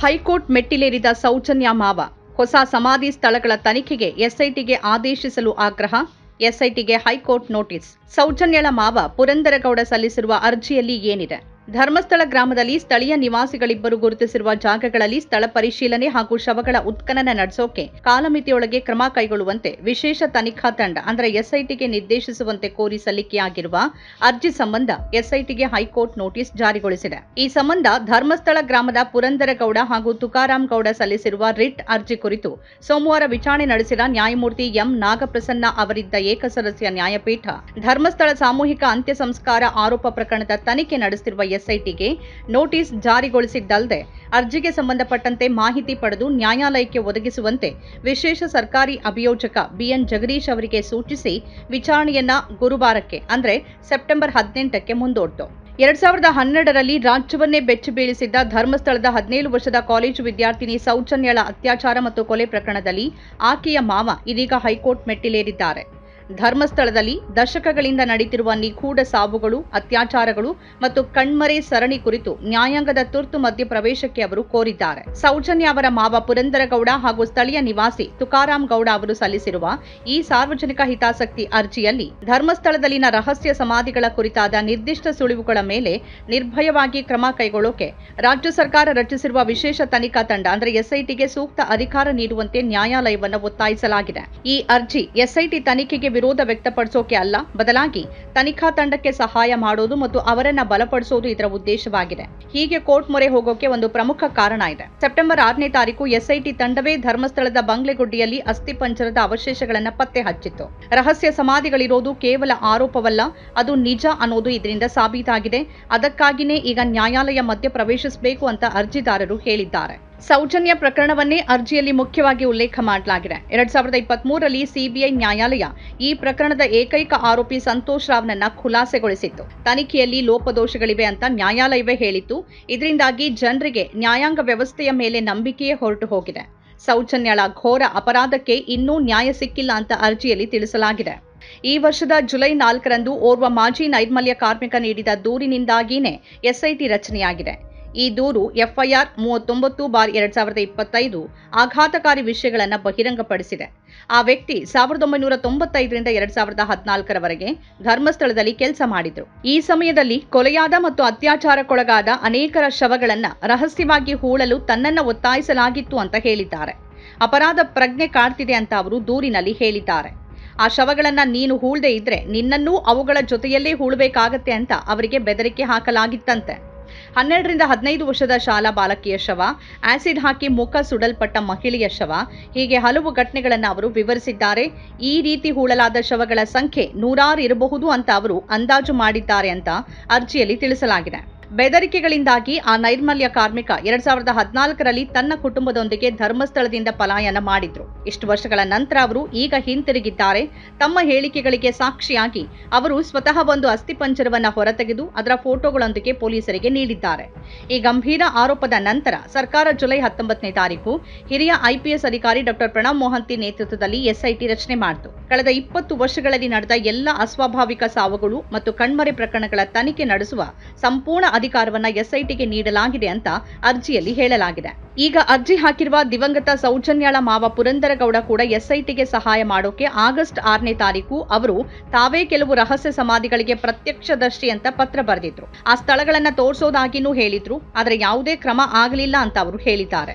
High court ಮೆಟ್ಟಿಲೇರಿದ Soujanya ಮಾವ. ಹೊಸ ಸಮಾಧಿ ಸ್ಥಳಗಳ ತನಿಖೆಗೆ ಎಸ್ಐಟಿಗೆ ಆದೇಶಿಸಲು ಆಗ್ರಹ. ಎಸ್ಐಟಿಗೆ ಹೈಕೋರ್ಟ್ ನೋಟಿಸ್. ಸೌಜನ್ಯಳ ಮಾವ ಪುರಂದರಗೌಡ ಸಲ್ಲಿಸಿರುವ ಅರ್ಜಿಯಲ್ಲಿ ಏನಿದೆ? ಧರ್ಮಸ್ಥಳ ಗ್ರಾಮದಲ್ಲಿ ಸ್ಥಳೀಯ ನಿವಾಸಿಗಳಿಬ್ಬರು ಗುರುತಿಸಿರುವ ಜಾಗಗಳಲ್ಲಿ ಸ್ಥಳ ಪರಿಶೀಲನೆ ಹಾಗೂ ಶವಗಳ ಉತ್ಖನನ ನಡೆಸೋಕೆ ಕಾಲಮಿತಿಯೊಳಗೆ ಕ್ರಮ ಕೈಗೊಳ್ಳುವಂತೆ ವಿಶೇಷ ತನಿಖಾ ತಂಡ, ಅಂದರೆ ಎಸ್ಐಟಿಗೆ ನಿರ್ದೇಶಿಸುವಂತೆ ಕೋರಿ ಸಲ್ಲಿಕೆಯಾಗಿರುವ ಅರ್ಜಿ ಸಂಬಂಧ ಎಸ್ಐಟಿಗೆ ಹೈಕೋರ್ಟ್ ನೋಟಿಸ್ ಜಾರಿಗೊಳಿಸಿದೆ. ಈ ಸಂಬಂಧ ಧರ್ಮಸ್ಥಳ ಗ್ರಾಮದ ಪುರಂದರಗೌಡ ಹಾಗೂ ತುಕಾರಾಂ ಗೌಡ ಸಲ್ಲಿಸಿರುವ ರಿಟ್ ಅರ್ಜಿ ಕುರಿತು ಸೋಮವಾರ ವಿಚಾರಣೆ ನಡೆಸಿದ ನ್ಯಾಯಮೂರ್ತಿ ಎಂ. ನಾಗಪ್ರಸನ್ನ ಅವರಿದ್ದ ಏಕಸದಸ್ಯ ನ್ಯಾಯಪೀಠ, ಧರ್ಮಸ್ಥಳ ಸಾಮೂಹಿಕ ಅಂತ್ಯ ಸಂಸ್ಕಾರ ಆರೋಪ ಪ್ರಕರಣದ ತನಿಖೆ ನಡೆಸುತ್ತಿರುವ ಎಸ್ಐಟಿಗೆ ನೋಟಿಸ್ ಜಾರಿಗೊಳಿಸಿದ್ದಲ್ಲದೆ ಅರ್ಜಿಗೆ ಸಂಬಂಧಪಟ್ಟಂತೆ ಮಾಹಿತಿ ಪಡೆದು ನ್ಯಾಯಾಲಯಕ್ಕೆ ಒದಗಿಸುವಂತೆ ವಿಶೇಷ ಸರ್ಕಾರಿ ಅಭಿಯೋಜಕ ಬಿಎನ್ ಜಗದೀಶ್ ಅವರಿಗೆ ಸೂಚಿಸಿ ವಿಚಾರಣೆಯನ್ನ ಗುರುವಾರಕ್ಕೆ, ಅಂದ್ರೆ ಸೆಪ್ಟೆಂಬರ್ ಹದಿನೆಂಟಕ್ಕೆ ಮುಂದೂಡಿತು. ಎರಡ್ ಸಾವಿರದ ಹನ್ನೆರಡರಲ್ಲಿ ರಾಜ್ಯವನ್ನೇ ಬೆಚ್ಚಿ ಬೀಳಿಸಿದ್ದ ಧರ್ಮಸ್ಥಳದ ಹದಿನೇಳು ವರ್ಷದ ಕಾಲೇಜು ವಿದ್ಯಾರ್ಥಿನಿ ಸೌಜನ್ಯಳ ಅತ್ಯಾಚಾರ ಮತ್ತು ಕೊಲೆ ಪ್ರಕರಣದಲ್ಲಿ ಆಕೆಯ ಮಾವ ಇದೀಗ ಹೈಕೋರ್ಟ್ ಮೆಟ್ಟಿಲೇರಿದ್ದಾರೆ. ಧರ್ಮಸ್ಥಳದಲ್ಲಿ ದಶಕಗಳಿಂದ ನಡೀತಿರುವ ನಿಗೂಢ ಸಾವುಗಳು, ಅತ್ಯಾಚಾರಗಳು ಮತ್ತು ಕಣ್ಮರೆ ಸರಣಿ ಕುರಿತು ನ್ಯಾಯಾಂಗದ ತುರ್ತು ಮಧ್ಯಪ್ರವೇಶಕ್ಕೆ ಅವರು ಕೋರಿದ್ದಾರೆ. ಸೌಜನ್ಯ ಅವರ ಮಾವ ಪುರಂದರಗೌಡ ಹಾಗೂ ಸ್ಥಳೀಯ ನಿವಾಸಿ ತುಕಾರಾಂ ಗೌಡ ಅವರು ಸಲ್ಲಿಸಿರುವ ಈ ಸಾರ್ವಜನಿಕ ಹಿತಾಸಕ್ತಿ ಅರ್ಜಿಯಲ್ಲಿ ಧರ್ಮಸ್ಥಳದಲ್ಲಿನ ರಹಸ್ಯ ಸಮಾಧಿಗಳ ಕುರಿತಾದ ನಿರ್ದಿಷ್ಟ ಸುಳಿವುಗಳ ಮೇಲೆ ನಿರ್ಭಯವಾಗಿ ಕ್ರಮ ಕೈಗೊಳ್ಳೋಕೆ ರಾಜ್ಯ ಸರ್ಕಾರ ರಚಿಸಿರುವ ವಿಶೇಷ ತನಿಖಾ ತಂಡ, ಅಂದರೆ ಎಸ್ಐಟಿಗೆ ಸೂಕ್ತ ಅಧಿಕಾರ ನೀಡುವಂತೆ ನ್ಯಾಯಾಲಯವನ್ನು ಒತ್ತಾಯಿಸಲಾಗಿದೆ. ಈ ಅರ್ಜಿ ಎಸ್ಐಟಿ ತನಿಖೆಗೆ ವಿರೋಧ ವ್ಯಕ್ತಪಡಿಸೋಕೆ ಅಲ್ಲ, ಬದಲಾಗಿ ತನಿಖಾ ತಂಡಕ್ಕೆ ಸಹಾಯ ಮಾಡೋದು ಮತ್ತು ಅವರನ್ನ ಬಲಪಡಿಸೋದು ಇದರ ಉದ್ದೇಶವಾಗಿದೆ. ಹೀಗೆ ಕೋರ್ಟ್ ಮೊರೆ ಹೋಗೋಕೆ ಒಂದು ಪ್ರಮುಖ ಕಾರಣ ಇದೆ. ಸೆಪ್ಟೆಂಬರ್ ಆರನೇ ತಾರೀಕು ಎಸ್ಐಟಿ ತಂಡವೇ ಧರ್ಮಸ್ಥಳದ ಬಂಗ್ಲೆಗುಡ್ಡಿಯಲ್ಲಿ ಅಸ್ಥಿಪಂಜರದ ಅವಶೇಷಗಳನ್ನ ಪತ್ತೆ ಹಚ್ಚಿತ್ತು. ರಹಸ್ಯ ಸಮಾಧಿಗಳಿರೋದು ಕೇವಲ ಆರೋಪವಲ್ಲ, ಅದು ನಿಜ ಅನ್ನೋದು ಇದರಿಂದ ಸಾಬೀತಾಗಿದೆ. ಅದಕ್ಕಾಗಿನೇ ಈಗ ನ್ಯಾಯಾಲಯ ಮಧ್ಯ ಪ್ರವೇಶಿಸಬೇಕು ಅಂತ ಅರ್ಜಿದಾರರು ಹೇಳಿದ್ದಾರೆ. ಸೌಜನ್ಯ ಪ್ರಕರಣವನ್ನೇ ಅರ್ಜಿಯಲ್ಲಿ ಮುಖ್ಯವಾಗಿ ಉಲ್ಲೇಖ ಮಾಡಲಾಗಿದೆ. ಎರಡ್ ಸಾವಿರದ ಇಪ್ಪತ್ಮೂರರಲ್ಲಿ ಸಿಬಿಐ ನ್ಯಾಯಾಲಯ ಈ ಪ್ರಕರಣದ ಏಕೈಕ ಆರೋಪಿ ಸಂತೋಷ್ ರಾವ್ನನ್ನ ಖುಲಾಸೆಗೊಳಿಸಿತ್ತು. ತನಿಖೆಯಲ್ಲಿ ಲೋಪದೋಷಗಳಿವೆ ಅಂತ ನ್ಯಾಯಾಲಯವೇ ಹೇಳಿತ್ತು. ಇದರಿಂದಾಗಿ ಜನರಿಗೆ ನ್ಯಾಯಾಂಗ ವ್ಯವಸ್ಥೆಯ ಮೇಲೆ ನಂಬಿಕೆಯೇ ಹೊರಟು ಹೋಗಿದೆ. ಸೌಜನ್ಯಳ ಘೋರ ಅಪರಾಧಕ್ಕೆ ಇನ್ನೂ ನ್ಯಾಯ ಸಿಕ್ಕಿಲ್ಲ ಅಂತ ಅರ್ಜಿಯಲ್ಲಿ ತಿಳಿಸಲಾಗಿದೆ. ಈ ವರ್ಷದ ಜುಲೈ ನಾಲ್ಕರಂದು ಓರ್ವ ಮಾಜಿ ನೈರ್ಮಲ್ಯ ಕಾರ್ಮಿಕ ನೀಡಿದ ದೂರಿನಿಂದಾಗಿಯೇ ಎಸ್ಐಟಿ ರಚನೆಯಾಗಿದೆ. ಈ ದೂರು ಎಫ್ಐಆರ್ ಮೂವತ್ತೊಂಬತ್ತು ಬಾರ್ ಎರಡ್ ಸಾವಿರದ ಇಪ್ಪತ್ತೈದು ಆಘಾತಕಾರಿ ವಿಷಯಗಳನ್ನು ಬಹಿರಂಗಪಡಿಸಿದೆ. ಆ ವ್ಯಕ್ತಿ ಸಾವಿರದ ಒಂಬೈನೂರ ತೊಂಬತ್ತೈದರಿಂದ ಎರಡ್ ಸಾವಿರದ ಹದಿನಾಲ್ಕರವರೆಗೆ ಧರ್ಮಸ್ಥಳದಲ್ಲಿ ಕೆಲಸ ಮಾಡಿದ್ರು. ಈ ಸಮಯದಲ್ಲಿ ಕೊಲೆಯಾದ ಮತ್ತು ಅತ್ಯಾಚಾರಕ್ಕೊಳಗಾದ ಅನೇಕರ ಶವಗಳನ್ನು ರಹಸ್ಯವಾಗಿ ಹೂಳಲು ತನ್ನನ್ನು ಒತ್ತಾಯಿಸಲಾಗಿತ್ತು ಅಂತ ಹೇಳಿದ್ದಾರೆ. ಅಪರಾಧ ಪ್ರಜ್ಞೆ ಕಾಡ್ತಿದೆ ಅಂತ ಅವರು ದೂರಿನಲ್ಲಿ ಹೇಳಿದ್ದಾರೆ. ಆ ಶವಗಳನ್ನು ನೀನು ಹೂಳದೆ ಇದ್ರೆ ನಿನ್ನನ್ನೂ ಅವುಗಳ ಜೊತೆಯಲ್ಲೇ ಹೂಳಬೇಕಾಗತ್ತೆ ಅಂತ ಅವರಿಗೆ ಬೆದರಿಕೆ ಹಾಕಲಾಗಿತ್ತಂತೆ. ಹನ್ನೆರಡರಿಂದ ಹದಿನೈದು ವರ್ಷದ ಶಾಲಾ ಬಾಲಕಿಯ ಶವ ಆಸಿಡ್ ಹಾಕಿ ಮುಖ ಸುಡಲ್ಪಟ್ಟ ಮಹಿಳೆಯ ಶವ. ಹೀಗೆ ಹಲವು ಘಟನೆಗಳನ್ನು ಅವರು ವಿವರಿಸಿದ್ದಾರೆ. ಈ ರೀತಿ ಹೂಳಲಾದ ಶವಗಳ ಸಂಖ್ಯೆ ನೂರಾರು ಇರಬಹುದು ಅಂತ ಅವರು ಅಂದಾಜು ಮಾಡಿದ್ದಾರೆ ಅಂತ ಅರ್ಜಿಯಲ್ಲಿ ತಿಳಿಸಲಾಗಿದೆ. ಬೆದರಿಕೆಗಳಿಂದಾಗಿ ಆ ನೈರ್ಮಲ್ಯ ಕಾರ್ಮಿಕ ಎರಡ್ ಸಾವಿರದ ಹದಿನಾಲ್ಕರಲ್ಲಿ ತನ್ನ ಕುಟುಂಬದೊಂದಿಗೆ ಧರ್ಮಸ್ಥಳದಿಂದ ಪಲಾಯನ ಮಾಡಿದ್ರು. ಇಷ್ಟು ವರ್ಷಗಳ ನಂತರ ಅವರು ಈಗ ಹಿಂತಿರುಗಿದ್ದಾರೆ. ತಮ್ಮ ಹೇಳಿಕೆಗಳಿಗೆ ಸಾಕ್ಷಿಯಾಗಿ ಅವರು ಸ್ವತಃ ಒಂದು ಅಸ್ಥಿಪಂಜರವನ್ನು ಹೊರತೆಗೆದು ಅದರ ಫೋಟೋಗಳೊಂದಿಗೆ ಪೊಲೀಸರಿಗೆ ನೀಡಿದ್ದಾರೆ. ಈ ಗಂಭೀರ ಆರೋಪದ ನಂತರ ಸರ್ಕಾರ ಜುಲೈ ಹತ್ತೊಂಬತ್ತನೇ ತಾರೀಕು ಹಿರಿಯ ಐಪಿಎಸ್ ಅಧಿಕಾರಿ ಡಾಕ್ಟರ್ ಪ್ರಣವ್ ಮೋಹಂತಿ ನೇತೃತ್ವದಲ್ಲಿ ಎಸ್ಐಟಿ ರಚನೆ ಮಾಡಿತು. ಕಳೆದ ಇಪ್ಪತ್ತು ವರ್ಷಗಳಲ್ಲಿ ನಡೆದ ಎಲ್ಲ ಅಸ್ವಾಭಾವಿಕ ಸಾವುಗಳು ಮತ್ತು ಕಣ್ಮರೆ ಪ್ರಕರಣಗಳ ತನಿಖೆ ನಡೆಸುವ ಸಂಪೂರ್ಣ ಅಧಿಕಾರವನ್ನ ಎಸ್ಐಟಿಗೆ ನೀಡಲಾಗಿದೆ ಅಂತ ಅರ್ಜಿಯಲ್ಲಿ ಹೇಳಲಾಗಿದೆ. ಈಗ ಅರ್ಜಿ ಹಾಕಿರುವ ದಿವಂಗತ ಸೌಜನ್ಯಾಳ ಮಾವ ಪುರಂದರಗೌಡ ಕೂಡ ಎಸ್ಐಟಿಗೆ ಸಹಾಯ ಮಾಡೋಕೆ ಆಗಸ್ಟ್ ಆರನೇ ತಾರೀಕು ಅವರು ತಾವೇ ಕೆಲವು ರಹಸ್ಯ ಸಮಾಧಿಗಳಿಗೆ ಪ್ರತ್ಯಕ್ಷದರ್ಶಿ ಅಂತ ಪತ್ರ ಬರೆದಿದ್ರು. ಆ ಸ್ಥಳಗಳನ್ನ ತೋರಿಸೋದಾಗಿನೂ ಹೇಳಿದ್ರು, ಆದರೆ ಯಾವುದೇ ಕ್ರಮ ಆಗಲಿಲ್ಲ ಅಂತ ಅವರು ಹೇಳಿದ್ದಾರೆ.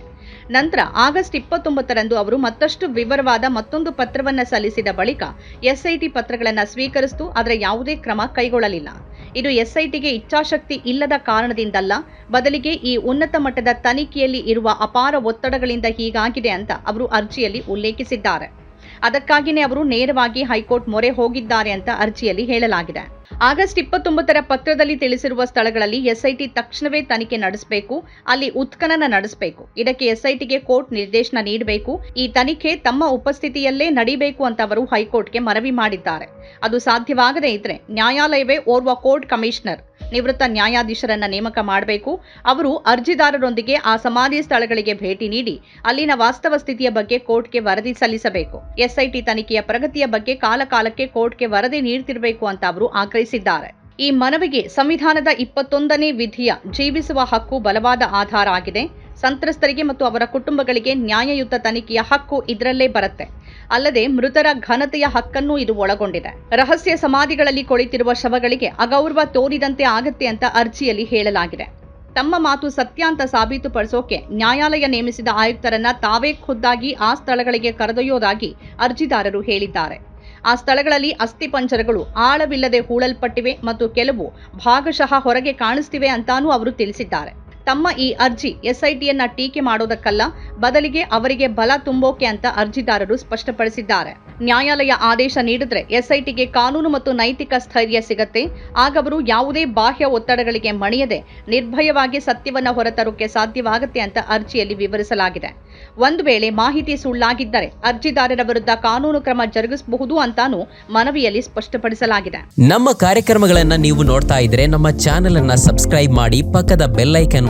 ನಂತರ ಆಗಸ್ಟ್ ಇಪ್ಪತ್ತೊಂಬತ್ತರಂದು ಅವರು ಮತ್ತಷ್ಟು ವಿವರವಾದ ಮತ್ತೊಂದು ಪತ್ರವನ್ನು ಸಲ್ಲಿಸಿದ ಬಳಿಕ ಎಸ್ಐಟಿ ಪತ್ರಗಳನ್ನು ಸ್ವೀಕರಿಸಿತು. ಆದರೆ ಯಾವುದೇ ಕ್ರಮ ಕೈಗೊಳ್ಳಲಿಲ್ಲ. ಇದು ಎಸ್ಐಟಿಗೆ ಇಚ್ಛಾಶಕ್ತಿ ಇಲ್ಲದ ಕಾರಣದಿಂದಲ್ಲ, ಬದಲಿಗೆ ಈ ಉನ್ನತ ಮಟ್ಟದ ತನಿಖೆಯಲ್ಲಿ ಇರುವ ಅಪಾರ ಒತ್ತಡಗಳಿಂದ ಹೀಗಾಗಿದೆ ಅಂತ ಅವರು ಅರ್ಜಿಯಲ್ಲಿ ಉಲ್ಲೇಖಿಸಿದ್ದಾರೆ. ಅದಕ್ಕಾಗಿಯೇ ಅವರು ನೇರವಾಗಿ ಹೈಕೋರ್ಟ್ ಮೊರೆ ಹೋಗಿದ್ದಾರೆ ಅಂತ ಅರ್ಜಿಯಲ್ಲಿ ಹೇಳಲಾಗಿದೆ. ಆಗಸ್ಟ್ ಇಪ್ಪತ್ತೊಂಬತ್ತರ ಪತ್ರದಲ್ಲಿ ತಿಳಿಸಿರುವ ಸ್ಥಳಗಳಲ್ಲಿ ಎಸ್ಐಟಿ ತಕ್ಷಣವೇ ತನಿಖೆ ನಡೆಸಬೇಕು, ಅಲ್ಲಿ ಉತ್ಖನನ ನಡೆಸಬೇಕು. ಇದಕ್ಕೆ ಎಸ್ಐಟಿಗೆ ಕೋರ್ಟ್ ನಿರ್ದೇಶನ ನೀಡಬೇಕು. ಈ ತನಿಖೆ ತಮ್ಮ ಉಪಸ್ಥಿತಿಯಲ್ಲೇ ನಡೀಬೇಕು ಅಂತ ಅವರು ಹೈಕೋರ್ಟ್ಗೆ ಮನವಿ ಮಾಡಿದ್ದಾರೆ. ಅದು ಸಾಧ್ಯವಾಗದೇ ಇದ್ರೆ ನ್ಯಾಯಾಲಯವೇ ಓರ್ವ ಕೋರ್ಟ್ ಕಮಿಷನರ್ ನಿವೃತ್ತ ನ್ಯಾಯಾಧೀಶರನ್ನ ನೇಮಕ ಮಾಡಬೇಕು. ಅವರು ಅರ್ಜಿದಾರರೊಂದಿಗೆ ಆ ಸಮಾಧಿ ಸ್ಥಳಗಳಿಗೆ ಭೇಟಿ ನೀಡಿ, ಅಲ್ಲಿನ ವಾಸ್ತವ ಸ್ಥಿತಿಯ ಬಗ್ಗೆ ಕೋರ್ಟ್ಗೆ ವರದಿ ಸಲ್ಲಿಸಬೇಕು. ಎಸ್ಐಟಿ ತನಿಖೆಯ ಪ್ರಗತಿಯ ಬಗ್ಗೆ ಕಾಲಕಾಲಕ್ಕೆ ಕೋರ್ಟ್ಗೆ ವರದಿ ನೀಡ್ತಿರಬೇಕು ಅಂತ ಅವರು ಆಗ್ರಹಿಸಿದ್ದಾರೆ. ಈ ಮನವಿಗೆ ಸಂವಿಧಾನದ ಇಪ್ಪತ್ತೊಂದನೇ ವಿಧಿಯ ಜೀವಿಸುವ ಹಕ್ಕು ಬಲವಾದ ಆಧಾರ ಆಗಿದೆ. ಸಂತ್ರಸ್ತರಿಗೆ ಮತ್ತು ಅವರ ಕುಟುಂಬಗಳಿಗೆ ನ್ಯಾಯಯುತ ತನಿಖೆಯ ಹಕ್ಕು ಇದರಲ್ಲೇ ಬರುತ್ತೆ. ಅಲ್ಲದೆ ಮೃತರ ಘನತೆಯ ಹಕ್ಕನ್ನು ಇದು ಒಳಗೊಂಡಿದೆ. ರಹಸ್ಯ ಸಮಾಧಿಗಳಲ್ಲಿ ಕೊಳಿತಿರುವ ಶವಗಳಿಗೆ ಅಗೌರವ ತೋರಿದಂತೆ ಆಗತ್ತೆ ಅಂತ ಅರ್ಜಿಯಲ್ಲಿ ಹೇಳಲಾಗಿದೆ. ತಮ್ಮ ಮಾತು ಸತ್ಯ ಅಂತ ಸಾಬೀತುಪಡಿಸೋಕೆ ನ್ಯಾಯಾಲಯ ನೇಮಿಸಿದ ಆಯುಕ್ತರನ್ನ ತಾವೇ ಖುದ್ದಾಗಿ ಆ ಸ್ಥಳಗಳಿಗೆ ಕರೆದೊಯ್ಯೋದಾಗಿ ಅರ್ಜಿದಾರರು ಹೇಳಿದ್ದಾರೆ. ಆ ಸ್ಥಳಗಳಲ್ಲಿ ಅಸ್ಥಿಪಂಜರಗಳು ಆಳವಿಲ್ಲದೆ ಹೂಳಲ್ಪಟ್ಟಿವೆ ಮತ್ತು ಕೆಲವು ಭಾಗಶಃ ಹೊರಗೆ ಕಾಣಿಸ್ತಿವೆ ಅಂತಾನೂ ಅವರು ತಿಳಿಸಿದ್ದಾರೆ. ತಮ್ಮ ಈ ಅರ್ಜಿ ಎಸ್ಐಟಿಯನ್ನ ಟೀಕೆ ಮಾಡೋದಕ್ಕಲ್ಲ, ಬದಲಿಗೆ ಅವರಿಗೆ ಬಲ ತುಂಬೋಕೆ ಅಂತ ಅರ್ಜಿದಾರರು ಸ್ಪಷ್ಟಪಡಿಸಿದ್ದಾರೆ. ನ್ಯಾಯಾಲಯ ಆದೇಶ ನೀಡಿದ್ರೆ ಎಸ್ಐಟಿಗೆ ಕಾನೂನು ಮತ್ತು ನೈತಿಕ ಸ್ಥೈರ್ಯ ಸಿಗತ್ತೆ, ಆಗ ಅವರು ಯಾವುದೇ ಬಾಹ್ಯ ಒತ್ತಡಗಳಿಗೆ ಮಣಿಯದೆ ನಿರ್ಭಯವಾಗಿ ಸತ್ಯವನ್ನ ಹೊರತರೋಕೆ ಸಾಧ್ಯವಾಗುತ್ತೆ ಅಂತ ಅರ್ಜಿಯಲ್ಲಿ ವಿವರಿಸಲಾಗಿದೆ. ಒಂದು ವೇಳೆ ಮಾಹಿತಿ ಸುಳ್ಳಾಗಿದ್ದರೆ ಅರ್ಜಿದಾರರ ವಿರುದ್ಧ ಕಾನೂನು ಕ್ರಮ ಜರುಗಿಸಬಹುದು ಅಂತಾನೂ ಮನವಿಯಲ್ಲಿ ಸ್ಪಷ್ಟಪಡಿಸಲಾಗಿದೆ. ನಮ್ಮ ಕಾರ್ಯಕ್ರಮಗಳನ್ನ ನೀವು ನೋಡ್ತಾ ಇದ್ರೆ ನಮ್ಮ ಚಾನೆಲ್ ಅನ್ನ ಸಬ್ಸ್ಕ್ರೈಬ್ ಮಾಡಿ ಪಕ್ಕದ ಬೆಲ್ಲೈಕನ್